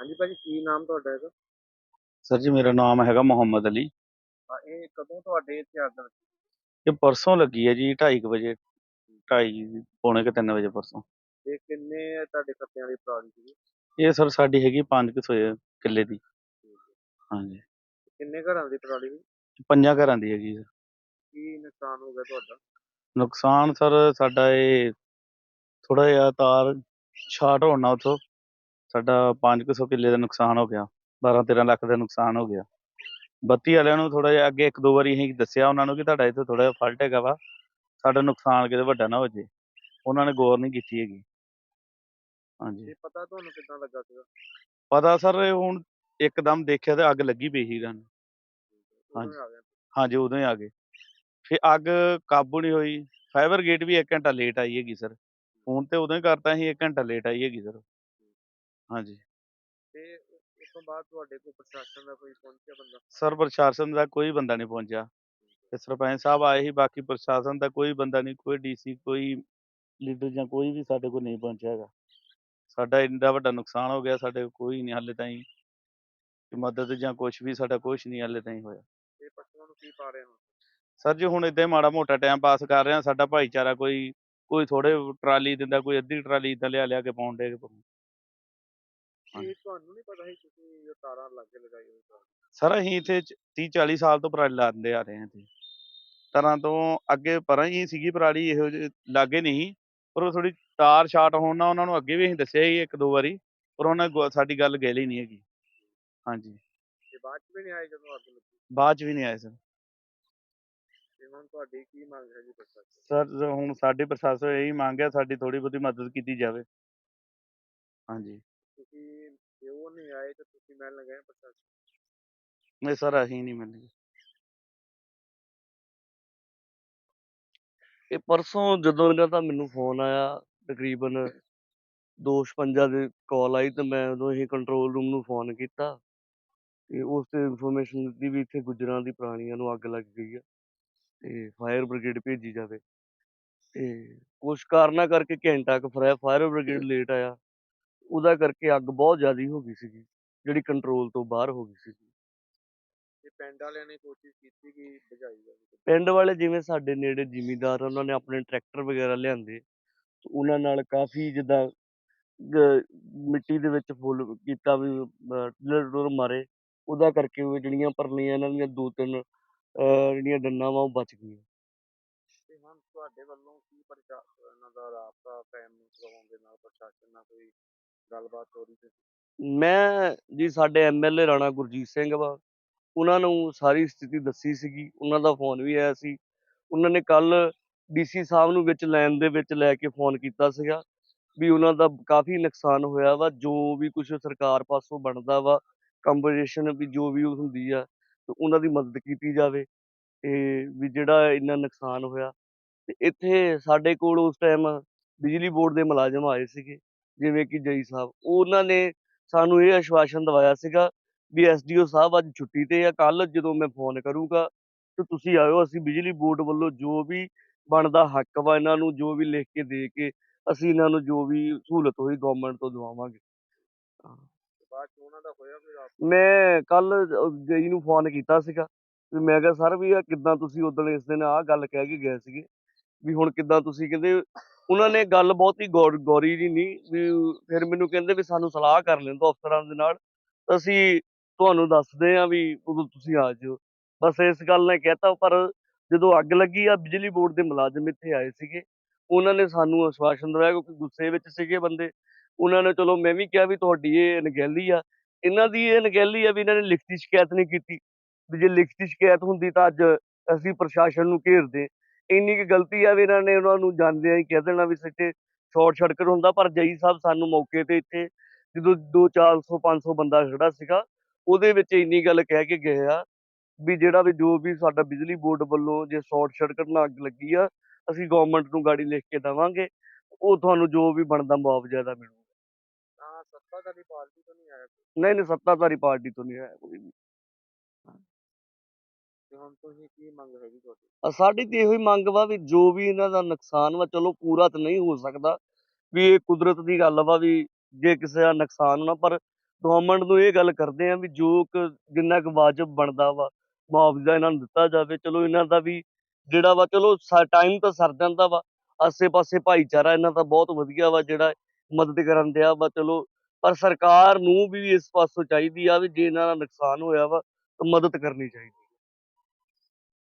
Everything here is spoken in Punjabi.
ਹਾਂਜੀ ਭਾਜੀ ਕੀ ਨਾਮ ਤੁਹਾਡਾ ਇਹਦਾ? ਸਰ ਜੀ ਮੇਰਾ ਨਾਮ ਹੈਗਾ ਮੁਹੰਮਦ ਅਲੀ। ਹਾਂ, ਇਹ ਕਦੋਂ ਤੁਹਾਡੇ ਇੱਥੇ ਅੱਗ ਲੱਗੀ ਇਹ ਪਰਸੋਂ ਲੱਗੀ ਹੈ ਜੀ 2:30 ਵਜੇ 2:30 ਪੌਣੇ ਕੁ 3 ਵਜੇ ਪਰਸੋਂ। ਤੇ ਕਿੰਨੇ ਤੁਹਾਡੇ ਖੱਤਿਆਂ ਦੀ ਪਰਾਲੀ ਸੀ ਇਹ ਸਰ ਸਾਡੀ ਹੈਗੀ 5 ਕੁ ਸੌ ਕਿੱਲੇ ਦੀ। ਹਾਂਜੀ। ਕਿੰਨੇ ਘਰਾਂ ਦੀ ਪਰਾਲੀ ਸੀ? ਪੰਜਾਂ ਘਰਾਂ ਦੀ ਹੈਗੀ ਸਰ। ਕੀ ਨੁਕਸਾਨ ਹੋ ਗਿਆ ਤੁਹਾਡਾ? ਨੁਕਸਾਨ ਸਰ ਸਾਡਾ ਇਹ ਥੋੜਾ ਜਿਹਾ ਤਾਰ ਸ਼ਾਰਟ ਹੋਣ ਉੱਥੋਂ ਸਾਡਾ 5 ਕੁ ਸੌ ਕਿੱਲੇ ਦਾ ਨੁਕਸਾਨ ਹੋ ਗਿਆ 12 13 ਲੱਖ ਦਾ ਨੁਕਸਾਨ ਹੋ ਗਿਆ। ਬੱਤੀ ਵਾਲਿਆਂ ਨੂੰ ਥੋੜਾ ਜਿਹਾ ਅੱਗੇ ਇੱਕ ਦੋ ਵਾਰੀ ਅਸੀਂ ਦੱਸਿਆ ਉਹਨਾਂ ਨੂੰ ਕਿ ਤੁਹਾਡਾ ਇੱਥੇ ਥੋੜਾ ਜਿਹਾ ਫਾਲਟ ਹੈਗਾ ਵਾ ਸਾਡਾ ਨੁਕਸਾਨ ਕਿਤੇ ਵੱਡਾ ਨਾ ਹੋ ਜੇ। ਉਹਨਾਂ ਨੇ ਗੌਰ ਨਹੀਂ ਕੀਤੀ ਹੈਗੀ। ਹਾਂਜੀ। ਪਤਾ ਤੁਹਾਨੂੰ ਕਿੱਦਾਂ ਲੱਗਾ ਸੀਗਾ? ਪਤਾ ਸਰ ਹੁਣ ਇੱਕਦਮ ਦੇਖਿਆ ਤੇ ਅੱਗ ਲੱਗੀ ਪਈ ਸੀ ਇਹਨਾਂ ਨੂੰ। ਉਦੋਂ ਹਾਂਜੀ। ਹਾਂਜੀ ਉਦੋਂ ਹੀ ਆ ਗਏ। ਫਿਰ ਅੱਗ ਕਾਬੂ ਨਹੀਂ ਹੋਈ। ਫਾਇਰ ਬ੍ਰਿਗੇਡ ਵੀ 1 ਘੰਟਾ ਲੇਟ ਆਈ ਹੈਗੀ ਸਰ। ਫੋਨ ਤੇ ਉਦੋਂ ਹੀ ਕਰਤਾ ਸੀ 1 ਘੰਟਾ ਲੇਟ ਆਈ ਹੈਗੀ ਸਰ। ਹਾਂਜੀ। ਤੇ ਉਸ ਤੋਂ ਬਾਅਦ ਤੁਹਾਡੇ ਕੋਲ ਪ੍ਰਸ਼ਾਸਨ ਦਾ ਕੋਈ ਪਹੁੰਚਿਆ ਬੰਦਾ? ਸਰ ਪ੍ਰਸ਼ਾਸਨ ਦਾ ਕੋਈ ਬੰਦਾ ਨਹੀਂ ਪਹੁੰਚਿਆ। ਤੇ ਸਰਪੰਚ ਸਾਹਿਬ ਆਏ ਸੀ ਬਾਕੀ ਪ੍ਰਸ਼ਾਸਨ ਦਾ ਕੋਈ ਬੰਦਾ ਨਹੀਂ ਕੋਈ ਡੀਸੀ ਕੋਈ ਲੀਡਰ ਜਾਂ ਕੋਈ ਵੀ ਸਾਡੇ ਕੋਲ ਨਹੀਂ ਪਹੁੰਚਿਆ ਹੈਗਾ। ਸਾਡਾ ਇੰਨਾ ਵੱਡਾ ਨੁਕਸਾਨ ਹੋ ਗਿਆ ਸਾਡੇ ਕੋਈ ਨਹੀਂ ਹਾਲੇ ਤਾਈਂ ਕਿ ਮਦਦ ਜਾਂ ਕੁਝ ਵੀ ਸਾਡਾ ਕੁਝ ਨਹੀਂ ਹਾਲੇ ਤਾਈਂ ਹੋਇਆ। ਤੇ ਪਸ਼ੂਆਂ ਨੂੰ ਕੀ ਪਾ ਰਹੇ ਹੋ? ਸਰ ਜੀ ਹੁਣ ਏਦਾਂ ਹੀ ਮਾੜਾ ਮੋਟਾ ਟਾਈਮ ਪਾਸ ਕਰ ਰਹੇ ਹਾਂ ਸਾਡਾ ਭਾਈਚਾਰਾ ਕੋਈ ਕੋਈ ਥੋੜੇ ਟਰਾਲੀ ਦਿੰਦਾ ਕੋਈ ਅੱਧੀ ਟਰਾਲੀ ਏਦਾਂ ਲਿਆ ਲਿਆ ਕੇ ਪਾਉਣ ਦੇ ਇਹ ਤੁਹਾਨੂੰ ਨਹੀਂ ਪਤਾ ਸੀ ਤੁਸੀਂ ਇਹ ਤਾਰਾਂ ਲਾਗੇ ਲਗਾਈ ਹੋਈ ਸੀ ਸਰ ਅਸੀਂ ਇੱਥੇ 30 40 ਸਾਲ ਤੋਂ ਪਰਾਲੀ ਲਾਉਂਦੇ ਆ ਰਹੇ ਹਾਂ ਇੱਥੇ। ਤਰ੍ਹਾਂ ਤੋਂ ਅੱਗੇ ਪਰਾਂ ਹੀ ਸੀਗੀ ਪਰਾਲੀ ਇਹੋ ਜਿਹੇ ਲਾਗੇ ਨਹੀਂ ਪਰ ਉਹ ਥੋੜੀ ਤਾਰ ਸ਼ਾਰਟ ਹੋਣ ਨਾਲ ਉਹਨਾਂ ਨੂੰ ਅੱਗੇ ਵੀ ਅਸੀਂ ਦੱਸਿਆ ਸੀ ਇੱਕ ਦੋ ਵਾਰੀ ਪਰ ਉਹਨਾਂ ਨੇ ਗੌ- ਸਾਡੀ ਗੱਲ ਗੈਲੀ ਨਹੀਂ ਹੈਗੀ। ਹਾਂਜੀ। ਤੇ ਬਾਅਦ ਚ ਵੀ ਨਹੀਂ ਆਏ ਜਦੋਂ ਅੱਗ ਲੱਗੀ? ਬਾਅਦ ਚ ਵੀ ਨਹੀਂ ਆਏ ਸਰ। ਤੇ ਹੁਣ ਤੁਹਾਡੀ ਕੀ ਮੰਗ ਹੈ ਜੀ ਪ੍ਰਸ਼ਾਸਨ ਸਰ ਹੁਣ ਸਾਡੇ ਪ੍ਰਸ਼ਾਸਨ ਇਹੀ ਮੰਗ ਹੈ ਸਾਡੀ ਥੋੜੀ ਬਹੁਤੀ ਮਦਦ ਕੀਤੀ ਜਾਵੇ। ਹਾਂਜੀ। ਜੇ ਉਹ ਨਹੀਂ ਆਏ ਤਾਂ ਤੁਸੀਂ ਮਿਲਣ ਗਏ ਪ੍ਰਸ਼ਾਸਨ ਨਹੀਂ ਸਰ ਅਸੀਂ ਨਹੀਂ ਮਿਲਣੀ ਇਹ ਪਰਸੋਂ ਜਦੋਂ ਇਹਨਾਂ ਦਾ ਮੈਨੂੰ ਫੋਨ ਆਇਆ ਤਕਰੀਬਨ 2:56 ਦੇ ਕਾਲ ਆਈ ਤੇ ਮੈਂ ਉਦੋਂ ਹੀ ਕੰਟਰੋਲ ਰੂਮ ਨੂੰ ਫੋਨ ਕੀਤਾ। ਤੇ ਉਸ ਤੇ ਇਨਫੋਰਮੇਸ਼ਨ ਦਿੱਤੀ ਵੀ ਇੱਥੇ ਗੁੱਜਰਾਂ ਦੀ ਪ੍ਰਾਣੀਆਂ ਨੂੰ ਅੱਗ ਲੱਗ ਗਈ ਆ ਤੇ ਫਾਇਰ ਬ੍ਰਿਗੇਡ ਭੇਜੀ ਜਾਵੇ। ਤੇ ਕੁਛ ਕਾਰਨਾਂ ਕਰਕੇ ਘੰਟਾ ਕੁ ਫਾਇਰ ਬ੍ਰਿਗੇਡ ਲੇਟ ਆਇਆ। ਉਹਦਾ ਕਰਕੇ ਅੱਗ ਬਹੁਤ ਜ਼ਿਆਦਾ ਹੋ ਗਈ ਸੀਗੀ ਜਿਹੜੀ ਕੰਟਰੋਲ ਤੋਂ ਬਾਹਰ ਹੋ ਗਈ ਸੀ ਤੇ ਪਿੰਡ ਵਾਲਿਆਂ ਨੇ ਕੋਸ਼ਿਸ਼ ਕੀਤੀ ਕਿ ਬੁਝਾਈ ਜਾਵੇ ਪਿੰਡ ਵਾਲੇ ਜਿਵੇਂ ਸਾਡੇ ਨੇੜੇ ਜ਼ਿਮੀਂਦਾਰ ਉਹਨਾਂ ਨੇ ਆਪਣੇ ਟਰੈਕਟਰ ਵਗੈਰਾ ਲਿਆਂਦੇ ਤੇ ਉਹਨਾਂ ਨਾਲ ਕਾਫੀ ਜਿੱਦਾਂ ਗ- ਮਿੱਟੀ ਦੇ ਵਿੱਚ ਫੁੱਲ ਕੀਤਾ ਵੀ ਟਿਲਰ ਟੁਲਰ ਮਾਰੇ ਉਹਦਾ ਕਰਕੇ ਉਹ ਜਿਹੜੀਆਂ ਪਰਲੀਆਂ ਇਹਨਾਂ ਦੀਆਂ ਦੋ ਤਿੰਨ ਅਹ ਜਿਹੜੀਆਂ ਡੰਨਾਂ ਵਾ ਉਹ ਬਚ ਗਈਆਂ। ਤੇ ਹੁਣ ਤੁਹਾਡੇ ਵੱਲੋਂ ਕੀ ਪ੍ਰਸ਼ਾਸਨ ਇਹਨਾਂ ਦਾ ਰਾਬਤਾ ਕਾਇਮ ਕਰਵਾਉਣ ਦੇ ਨਾਲ ਪ੍ਰਸ਼ਾਸਨ ਨਾਲ ਕੋਈ ਗੱਲਬਾਤ ਹੋ ਰਹੀ ਮੈਂ ਜੀ ਸਾਡੇ ਐਮਐਲਏ ਰਾਣਾ ਗੁਰਜੀਤ ਸਿੰਘ ਵਾ, ਉਹਨਾਂ ਨੂੰ ਸਾਰੀ ਸਥਿਤੀ ਦੱਸੀ ਸੀਗੀ, ਉਹਨਾਂ ਦਾ ਫੋਨ ਵੀ ਆਇਆ ਸੀ। ਉਹਨਾਂ ਨੇ ਕੱਲ ਡੀਸੀ ਸਾਹਿਬ ਨੂੰ ਵਿੱਚ ਲਾਈਨ ਦੇ ਵਿੱਚ ਲੈ ਕੇ ਫੋਨ ਕੀਤਾ ਸੀਗਾ ਵੀ ਉਹਨਾਂ ਦਾ ਕਾਫੀ ਨੁਕਸਾਨ ਹੋਇਆ ਵਾ, ਜੋ ਵੀ ਕੁਝ ਸਰਕਾਰ ਪਾਸੋਂ ਬਣਦਾ ਵਾ ਕੰਪਨਸੇਸ਼ਨ ਵੀ ਜੋ ਵੀ ਹੁੰਦੀ ਆ, ਤੇ ਉਹਨਾਂ ਦੀ ਮਦਦ ਕੀਤੀ ਜਾਵੇ, ਤੇ ਵੀ ਜਿਹੜਾ ਇੰਨਾ ਨੁਕਸਾਨ ਹੋਇਆ। ਤੇ ਇੱਥੇ ਸਾਡੇ ਕੋਲ ਉਸ ਟਾਈਮ ਬਿਜਲੀ ਬੋਰਡ ਦੇ ਮੁਲਾਜ਼ਮ ਆਏ ਸੀਗੇ। ਜਿਵੇਂ ਕਿ ਜਈ ਸਾਹਿਬ ਉਹਨਾਂ ਨੇ ਸਾਨੂੰ ਇਹ ਆਸ਼ਵਾਸਨ ਦਵਾਇਆ ਸੀਗਾ ਵੀ ਐਸਡੀਓ ਸਾਹਿਬ ਅੱਜ ਛੁੱਟੀ ਤੇ ਆ ਕੱਲ ਜਦੋਂ ਮੈਂ ਫੋਨ ਕਰੂੰਗਾ ਤੇ ਤੁਸੀਂ ਆਇਓ ਅਸੀਂ ਬਿਜਲੀ ਬੋਰਡ ਵੱਲੋਂ ਜੋ ਵੀ ਬਣਦਾ ਹੱਕ ਵਾ ਇਹਨਾਂ ਨੂੰ ਜੋ ਵੀ ਲਿਖ ਕੇ ਦੇ ਕੇ ਅਸੀਂ ਇਹਨਾਂ ਨੂੰ ਜੋ ਵੀ ਸਹੂਲਤ ਹੋਈ ਗਵਰਨਮੈਂਟ ਤੋਂ ਦਵਾਵਾਂਗੇ। ਮੈਂ ਕੱਲ ਜਈ ਨੂੰ ਫੋਨ ਕੀਤਾ ਸੀਗਾ ਵੀ ਮੈਂ ਕਿਹਾ ਸਰ ਵੀ ਆ ਕਿੱਦਾਂ ਤੁਸੀਂ ਉਦੋਂ ਇਸ ਦਿਨ ਆਹ ਗੱਲ ਕਹਿ ਕੇ ਗਏ ਸੀਗੇ ਵੀ ਹੁਣ ਕਿੱਦਾਂ ਤੁਸੀਂ ਕਹਿੰਦੇ ਉਹਨਾਂ ਨੇ ਗੱਲ ਬਹੁਤੀ ਗੌਰ, ਗੌਰੀ ਦੀ ਨਹੀਂ, ਵੀ ਫਿਰ ਮੈਨੂੰ ਕਹਿੰਦੇ ਵੀ ਸਾਨੂੰ ਸਲਾਹ ਕਰ ਲੈਣ ਦਿਓ ਅਫਸਰਾਂ ਦੇ ਨਾਲ ਅਸੀਂ ਤੁਹਾਨੂੰ ਦੱਸਦੇ ਆ ਵੀ ਉਦੋਂ ਤੁਸੀਂ ਆ ਜਿਓ। ਬਸ ਇਸ ਗੱਲ ਨੇ ਕਹਿਤਾ, ਪਰ ਜਦੋਂ ਅੱਗ ਲੱਗੀ ਆ, ਬਿਜਲੀ ਬੋਰਡ ਦੇ ਮੁਲਾਜ਼ਮ ਇੱਥੇ ਆਏ ਸੀਗੇ। ਉਹਨਾਂ ਨੇ ਸਾਨੂੰ ਆਸ਼ਵਾਸਨ ਦਵਾਇਆ ਕਿਉਂਕਿ ਗੁੱਸੇ ਵਿੱਚ ਸੀਗੇ ਬੰਦੇ। ਉਹਨਾਂ ਨੇ, ਚਲੋ, ਮੈਂ ਵੀ ਕਿਹਾ ਵੀ ਤੁਹਾਡੀ ਇਹ ਅਣਗਹਿਲੀ ਆ। ਇਹਨਾਂ ਦੀ ਇਹ ਅਣਗਹਿਲੀ ਆ ਵੀ ਇਹਨਾਂ ਨੇ ਲਿਖਤੀ ਸ਼ਿਕਾਇਤ ਨਹੀਂ ਕੀਤੀ। ਵੀ ਜੇ ਲਿਖਤੀ ਸ਼ਿਕਾਇਤ ਹੁੰਦੀ ਤਾਂ ਅੱਜ ਅਸੀਂ ਪ੍ਰਸ਼ਾਸਨ ਨੂੰ ਘੇਰਦੇ। ਇੰਨੀ ਕੁ ਗਲਤੀ ਆ ਵੀ ਇਹਨਾਂ ਨੇ ਉਹਨਾਂ ਨੂੰ ਜਾਂਦਿਆਂ ਹੀ ਕਹਿ ਦੇਣਾ ਵੀ ਸਿੱਟੇ ਸ਼ਾਰਟ ਸਰਕਟ ਹੁੰਦਾ ਪਰ ਜਈ ਸਾਹਿਬ ਸਾਨੂੰ ਮੌਕੇ ਤੇ ਇੱਥੇ ਜਦੋਂ 2 400 500 ਬੰਦਾ ਖੜਾ ਸੀਗਾ ਉਹਦੇ ਵਿੱਚ ਇੰਨੀ ਗੱਲ ਕਹਿ ਕੇ ਗਏ ਆ ਵੀ ਜਿਹੜਾ ਵੀ ਜੋ ਵੀ ਸਾਡਾ ਬਿਜਲੀ ਬੋਰਡ ਵੱਲੋਂ ਜੇ ਸ਼ਾਰਟ ਸਰਕਟ ਨਾਲ ਅੱਗ ਲੱਗੀ ਆ ਅਸੀਂ ਗਵਰਨਮੈਂਟ ਨੂੰ ਗਾੜੀ ਲਿਖ ਕੇ ਦੇਵਾਂਗੇ ਉਹ ਤੁਹਾਨੂੰ ਜੋ ਵੀ ਬਣਦਾ ਮੁਆਵਜ਼ਾ ਦਾ ਮਿਲੂਗਾ ਸੱਤਾਧਾਰੀ ਪਾਰਟੀ ਤੋਂ ਨਹੀਂ ਆਇਆ। ਨਹੀਂ ਨਹੀਂ ਸੱਤਾਧਾਰੀ ਪਾਰਟੀ ਤੋਂ ਨਹੀਂ ਆਇਆ ਕੋਈ ਵੀ ਤੇ ਹੁਣ ਤੁਸੀਂ ਕੀ ਮੰਗ ਹੈਗੀ ਤੁਹਾਡੀ? ਅ, ਸਾਡੀ ਤੇ ਇਹੋ ਹੀ ਮੰਗ ਵਾ ਵੀ ਜੋ ਵੀ ਇਹਨਾਂ ਦਾ ਨੁਕਸਾਨ ਵਾ, ਚਲੋ ਪੂਰਾ ਤਾਂ ਨਹੀਂ ਹੋ ਸਕਦਾ, ਵੀ ਇਹ ਕੁਦਰਤ ਦੀ ਗੱਲ ਵਾ ਵੀ ਜੇ ਕਿਸੇ ਦਾ ਨੁਕਸਾਨ ਹੋਣਾ, ਪਰ ਗਵਰਨਮੈਂਟ ਨੂੰ ਇਹ ਗੱਲ ਕਰਦੇ ਆ ਵੀ ਜੋ ਕੁ ਜਿੰਨਾ ਕੁ ਵਾਜਬ ਬਣਦਾ ਵਾ, ਮੁਆਵਜ਼ਾ ਇਹਨਾਂ ਨੂੰ ਦਿੱਤਾ ਜਾਵੇ, ਚਲੋ ਇਹਨਾਂ ਦਾ ਵੀ ਜਿਹੜਾ ਵਾ, ਚਲੋ ਟਾਈਮ ਤਾਂ ਸਰ ਜਾਂਦਾ ਵਾ, ਆਸੇ-ਪਾਸੇ ਭਾਈਚਾਰਾ ਇਹਨਾਂ ਦਾ ਬਹੁਤ ਵਧੀਆ ਵਾ, ਜਿਹੜਾ ਮਦਦ ਕਰਨ ਦਿਆ ਵਾ, ਚਲੋ, ਪਰ ਸਰਕਾਰ ਨੂੰ ਵੀ ਇਸ ਪਾਸੋਂ ਚਾਹੀਦੀ ਆ ਵੀ ਜੇ ਇਹਨਾਂ ਦਾ ਨੁਕਸਾਨ ਹੋਇਆ ਵਾ, ਤਾਂ ਮਦਦ ਕਰਨੀ ਚਾਹੀਦੀ।